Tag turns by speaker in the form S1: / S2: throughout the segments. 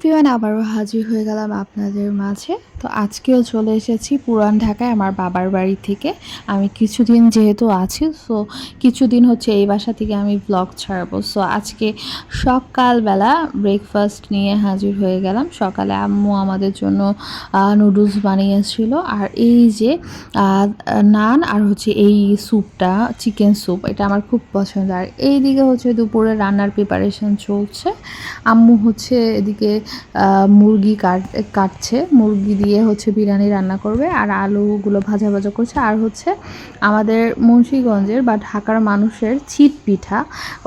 S1: Everyone আবারও হাজির হয়ে গেলাম আপনাদের মাঝে। তো আজকেও চলে এসেছি পুরান ঢাকায় আমার বাবার বাড়ি থেকে। আমি কিছুদিন যেহেতু আছি সো কিছুদিন হচ্ছে এই বাসা থেকে আমি ব্লগ ছাড়বো। সো আজকে সকালবেলা ব্রেকফাস্ট নিয়ে হাজির হয়ে গেলাম। সকালে আম্মু আমাদের জন্য নুডলস বানিয়েছিল। আর এই যে নান আর হচ্ছে এই স্যুপটা চিকেন স্যুপ এটা আমার খুব পছন্দ। আর এই দিকে হচ্ছে দুপুরে রান্নার প্রিপারেশন চলছে। আম্মু হচ্ছে এদিকে মুরগি কাট, কাটছে। মুরগি দিয়ে হচ্ছে বিরিয়ানি রান্না করবে আর আলুগুলো ভাজা ভাজা করছে। আর হচ্ছে আমাদের মুন্সিগঞ্জের বা ঢাকার মানুষের ছিট পিঠা,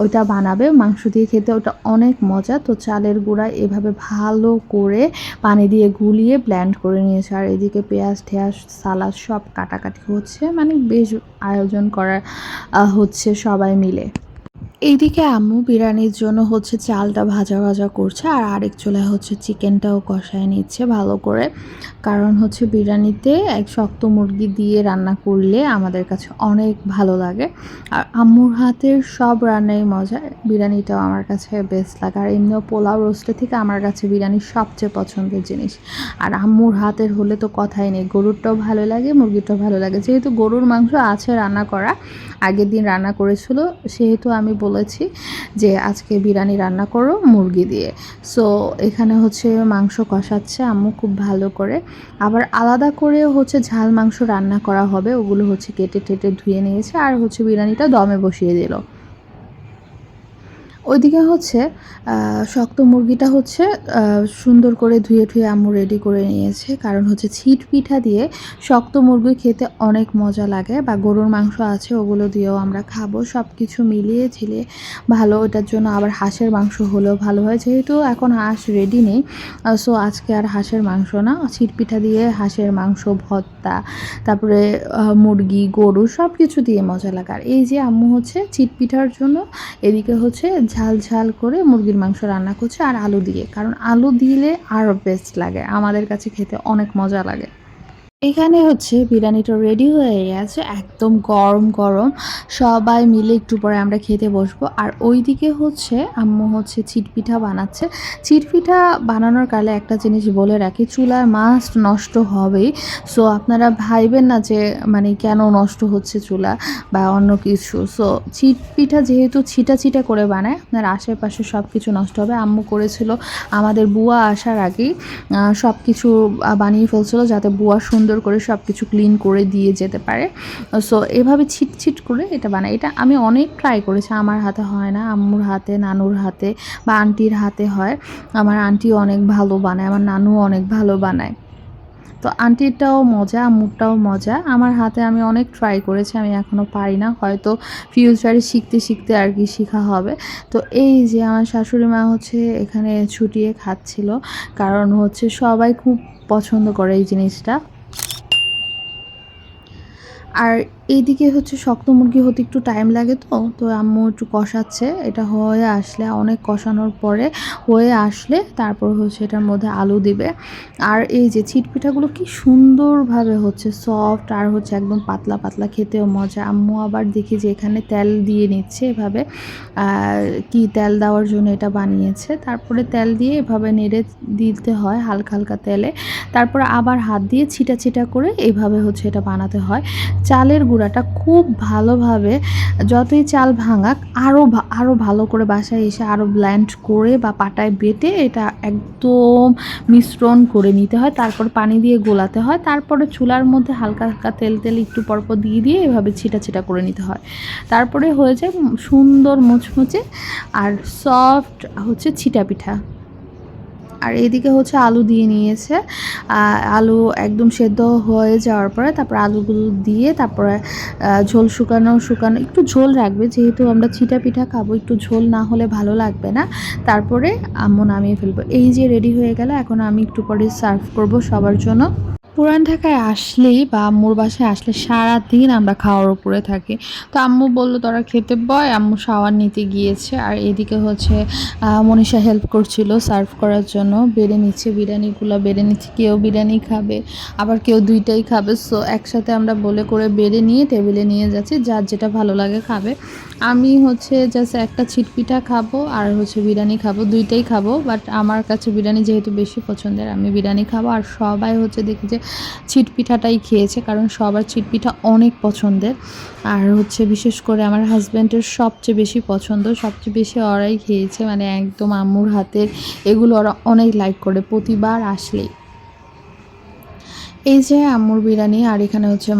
S1: ওইটা বানাবে। মাংস দিয়ে খেতে ওটা অনেক মজা। তো চালের গুঁড়া এভাবে ভালো করে পানি দিয়ে গুলিয়ে ব্ল্যান্ড করে নিয়েছে। আর এদিকে পেঁয়াজ, ঠেয়াজ, সালাদ সব কাটাকাটি হচ্ছে। মানে বেশ আয়োজন করা হচ্ছে সবাই মিলে। এইদিকে আম্মু বিরিয়ানির জন্য হচ্ছে চালটা ভাজা ভাজা করছে, আর আরেক চুলায় হচ্ছে চিকেনটাও কষায় নিচ্ছে ভালো করে। কারণ হচ্ছে বিরিয়ানিতে এক শক্ত মুরগি দিয়ে রান্না করলে আমাদের কাছে অনেক ভালো লাগে। আর আম্মুর হাতের সব রান্নাই মজা, বিরিয়ানিটাও আমার কাছে বেস্ট লাগে। আর এমনিও পোলাও রোস্টের থেকে আমার কাছে বিরিয়ানি সবচেয়ে পছন্দের জিনিস। আর আম্মুর হাতের হলে তো কথাই নেই, গরুরটাও ভালো লাগে মুরগিটাও ভালো লাগে। যেহেতু গরুর মাংস আছে রান্না করা, আগের দিন রান্না করেছিল, সেহেতু আমি বলেছি যে আজকে বিরিয়ানি রান্না করো মুরগি দিয়ে। সো এখানে হচ্ছে মাংস কষাচ্ছে আম্মু খুব ভালো করে। আবার আলাদা করে হচ্ছে ঝাল মাংস রান্না করা হবে, ওগুলো হচ্ছে কেটে টেটে ধুয়ে নিয়েছে, আর হচ্ছে বিরিয়ানিটা দমে বসিয়ে দিল। ওইদিকে হচ্ছে শক্ত মুরগিটা হচ্ছে সুন্দর করে ধুয়ে ধুয়ে আম্মু রেডি করে নিয়েছে। কারণ হচ্ছে ছিট পিঠা দিয়ে শক্ত মুরগি খেতে অনেক মজা লাগে বা গরুর মাংস আছে ওগুলো দিয়েও আমরা খাব। সব কিছু মিলিয়ে ঝিলিয়ে ভালো ওটার জন্য আবার হাঁসের মাংস হলেও ভালো হয়। যেহেতু এখন হাঁস রেডি নেই সো আজকে আর হাঁসের মাংস না। ছিট পিঠা দিয়ে হাঁসের মাংস, ভর্তা, তারপরে মুরগি, গরু সব কিছু দিয়ে মজা লাগে। আর এই যে আম্মু হচ্ছে চিট পিঠার জন্য, এদিকে হচ্ছে ঝাল ঝাল করে মুরগির মাংস রান্না করছি আর আলু দিয়ে। কারণ আলু দিলে আরও বেস্ট লাগে। আমাদের কাছে খেতে অনেক মজা লাগে। এখানে হচ্ছে বিরিয়ানিটা রেডি হয়ে গেছে, একদম গরম গরম। সবাই মিলে একটু পরে আমরা খেতে বসবো। আর ওইদিকে হচ্ছে আম্মু হচ্ছে চিটপিঠা বানাচ্ছে। চিটপিঠা বানানোর কালে একটা জিনিস বলে রাখি, চুলার মাস্ট নষ্ট হবেই। সো আপনারা ভাইবেন না যে মানে কেন নষ্ট হচ্ছে চুলা বা অন্য কিছু। সো চিটপিঠা যেহেতু ছিটা ছিটা করে বানায়, আপনার আশেপাশে সব কিছু নষ্ট হবে। আম্মু করেছিল আমাদের বুয়া আসার আগেই সব কিছু বানিয়ে ফেলছিল যাতে বুয়া সুন্দর করে সব কিছু ক্লিন করে দিয়ে যেতে পারে। সো এভাবে ছিট ছিট করে এটা বানাই। এটা আমি অনেক ট্রাই করেছি। আমার হাতে হয় না, আম্মুর হাতে, নানুর হাতে বা আন্টির হাতে হয়। আমার আন্টি অনেক ভালো বানায়, আমার নানুও অনেক ভালো বানায়। তো আন্টিরটাও মজা, আম্মুরটাও মজা। আমার হাতে আমি অনেক ট্রাই করেছি, আমি এখনও পারি না। হয়তো ফিউচারে শিখতে শিখতে আর কি শেখা হবে। তো এই যে আমার শাশুড়ি মা হচ্ছে এখানে ছুটিয়ে খাচ্ছিল। কারণ হচ্ছে সবাই খুব পছন্দ করে এই জিনিসটা। আর এইদিকে হচ্ছে শক্ত মুরগি হতে একটু টাইম লাগে তো তো আম্মু একটু কষাচ্ছে। এটা হয়ে আসলে অনেক কষানোর পরে হয়ে আসলে তারপর হচ্ছে এটার মধ্যে আলু দিবে। আর এই যে ছিটপিঠাগুলো কি সুন্দরভাবে হচ্ছে সফট আর হচ্ছে একদম পাতলা পাতলা খেতেও মজা। আম্মু আবার দেখি যে এখানে তেল দিয়ে নিচ্ছে এভাবে। কি তেল দেওয়ার জন্য এটা বানিয়েছে। তারপরে তেল দিয়ে এভাবে নেড়ে দিতে হয় হালকা হালকা তেলে। তারপরে আবার হাত দিয়ে ছিটা ছিটা করে এভাবে হচ্ছে এটা বানাতে হয়। চালের গুঁড়াটা খুব ভালোভাবে যতই চাল ভাঙাক আরও আরও ভালো করে বাসায় এসে আরও ব্ল্যান্ড করে বা পাটায় বেটে এটা একদম মিশ্রণ করে নিতে হয়। তারপর পানি দিয়ে গোলাতে হয়। তারপরে চুলার মধ্যে হালকা হালকা তেল তেল একটু পরপর দিয়ে দিয়ে এভাবে ছিটা ছিটা করে নিতে হয়। তারপরে হয়ে যায় সুন্দর মুচমুচে আর সফট হচ্ছে ছিটা পিঠা। আর এদিকে হচ্ছে আলু দিয়ে নিয়েছে। আলু একদম সেদ্ধ হয়ে যাওয়ার পরে তারপর আলুগুলো দিয়ে তারপরে ঝোল শুকানো শুকানো, একটু ঝোল রাখবে। যেহেতু আমরা ছিটা পিঠা খাব, একটু ঝোল না হলে ভালো লাগবে না। তারপরে আম্মু নামিয়ে ফেলব। এই যে রেডি হয়ে গেল, এখন আমি একটু পরে সার্ভ করব সবার জন্য। পুরান ঢাকায় আসলেই বা আম্মুর বাসায় আসলে সারা দিন আমরা খাওয়ার উপরে থাকি। তো আম্মু বলল, তোরা খেতে বয়, আম্মু শাওয়ার নিতে গিয়েছে। আর এদিকে হচ্ছে মনীষা হেল্প করছিল সার্ভ করার জন্য। বেড়ে নিচ্ছে বিরিয়ানিগুলো, বেড়ে নিচ্ছে কেউ বিরিয়ানি খাবে, আবার কেউ দুইটাই খাবে। সো একসাথে আমরা বলে করে বেড়ে নিয়ে টেবিলে নিয়ে যাচ্ছি, যার যেটা ভালো লাগে খাবে। আমি হচ্ছে জাস্ট একটা ছিটপিঠা খাব আর হচ্ছে বিরিয়ানি খাব, দুইটাই খাব। বাট আমার কাছে বিরিয়ানি যেহেতু বেশি পছন্দের, আমি বিরিয়ানি খাব। আর সবাই হচ্ছে দেখি যে ছিটপিঠাটাই খেয়েছে, কারণ সবার ছিটপিঠা অনেক পছন্দের। আর হচ্ছে বিশেষ করে আমার হাজব্যান্ডের সবচেয়ে বেশি পছন্দ, সবচেয়ে বেশি ওরাই খেয়েছে মানে একদম আম্মুর হাতের, এগুলো ওরা অনেক লাইক করে প্রতিবার আসলেই। এই যে আম্মুর বিরিয়ানি আর এখানে হচ্ছে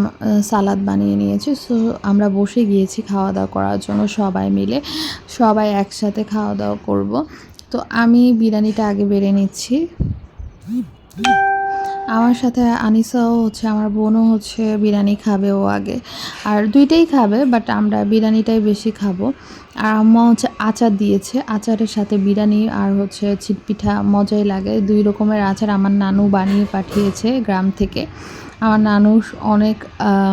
S1: সালাদ বানিয়ে নিয়েছি, সো আমরা বসে গিয়েছি খাওয়া দাওয়া করার জন্য সবাই মিলে, সবাই একসাথে খাওয়া দাওয়া করব। তো আমি বিরিয়ানিটা আগে বেড়ে নিচ্ছি। আমার সাথে আনিসাও হচ্ছে, আমার বোনও হচ্ছে বিরিয়ানি খাবে ও আগে। আর দুইটাই খাবে বাট আমরা বিরিয়ানিটাই বেশি খাব। আর আম্মা হচ্ছে আচার দিয়েছে, আচারের সাথে বিরিয়ানি আর হচ্ছে ছিটপিঠা মজাই লাগে। দুই রকমের আচার আমার নানু বানিয়ে পাঠিয়েছে গ্রাম থেকে। আমার নানু অনেক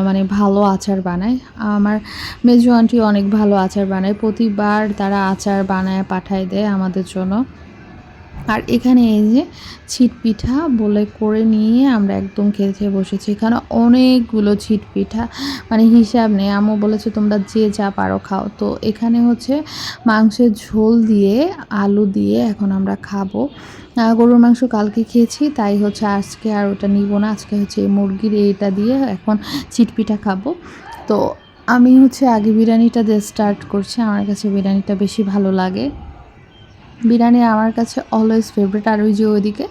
S1: মানে ভালো আচার বানায়। আমার মেজু আন্টি অনেক ভালো আচার বানায়। প্রতিবার তারা আচার বানায়, পাঠায় দেয় আমাদের জন্য। আর এখানে এই যে ছিট পিঠা বলে করে নিয়ে আমরা একদম খেতে বসেছি। এখানে অনেকগুলো ছিট পিঠা। মানে হিসাব নেই। আম্মু বলেছে, তোমরা যে যা পারো খাও। তো এখানে হচ্ছে মাংসের ঝোল দিয়ে আলু দিয়ে এখন আমরা খাব। গরুর মাংস কালকে খেয়েছি, তাই হচ্ছে আজকে আর ওটা নিব না। আজকে হচ্ছে এই মুরগির এইটা দিয়ে এখন ছিট পিঠা খাব। তো আমি হচ্ছে আগে বিরিয়ানিটা দিয়ে স্টার্ট করছি। আমার কাছে বিরিয়ানিটা বেশি ভালো লাগে। বিরিয়ানি আমার কাছে অলওয়েজ ফেভারিট আর ওই যে ওইদিকে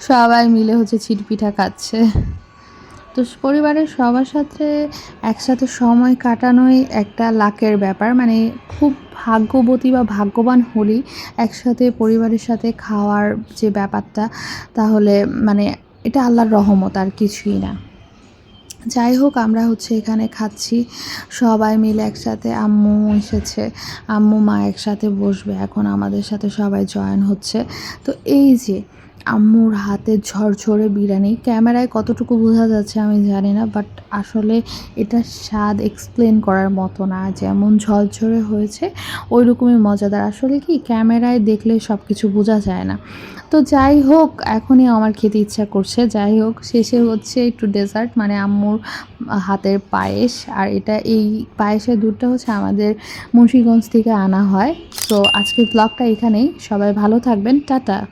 S1: সবাই মিলে হচ্ছে ছিটপিঠা খাচ্ছে। তো পরিবারের সবার সাথে একসাথে সময় কাটানোই একটা লাকের ব্যাপার মানে খুব ভাগ্যবতী বা ভাগ্যবান হলেই একসাথে পরিবারের সাথে খাওয়ার যে ব্যাপারটা, তাহলে মানে এটা আল্লাহর রহমত আর কিছুই না। যাই হোক, আমরা হচ্ছে এখানে খাচ্ছি। সবাই মিলে একসাথে, আম্মু এসেছে। আম্মু মা একসাথে বসবে। এখন আমাদের সাথে সবাই জয়েন হচ্ছে। তো এই যে আম্মুর হাতে ঝরঝরে বিরিয়ানি। ক্যামেরায় কতটুকু বোঝা যাচ্ছে আমি জানি না বাট আসলে এটা স্বাদ এক্সপ্লেন করার মতো না। যেমন ঝরঝরে হয়েছে ওই রকমই মজাদার। আসলে কি, ক্যামেরায় দেখলে সব কিছু বোঝা যায় না। তো যাই হোক, এখনই আমার খেতে ইচ্ছা করছে। যাই হোক, শেষে হচ্ছে একটু ডেজার্ট মানে আম্মুর হাতের পায়েস। আর এটা এই পায়েসের দুধটা হচ্ছে আমাদের মুন্সিগঞ্জ থেকে আনা হয়। তো আজকের ব্লগটা এখানেই। সবাই ভালো থাকবেন। টাটা!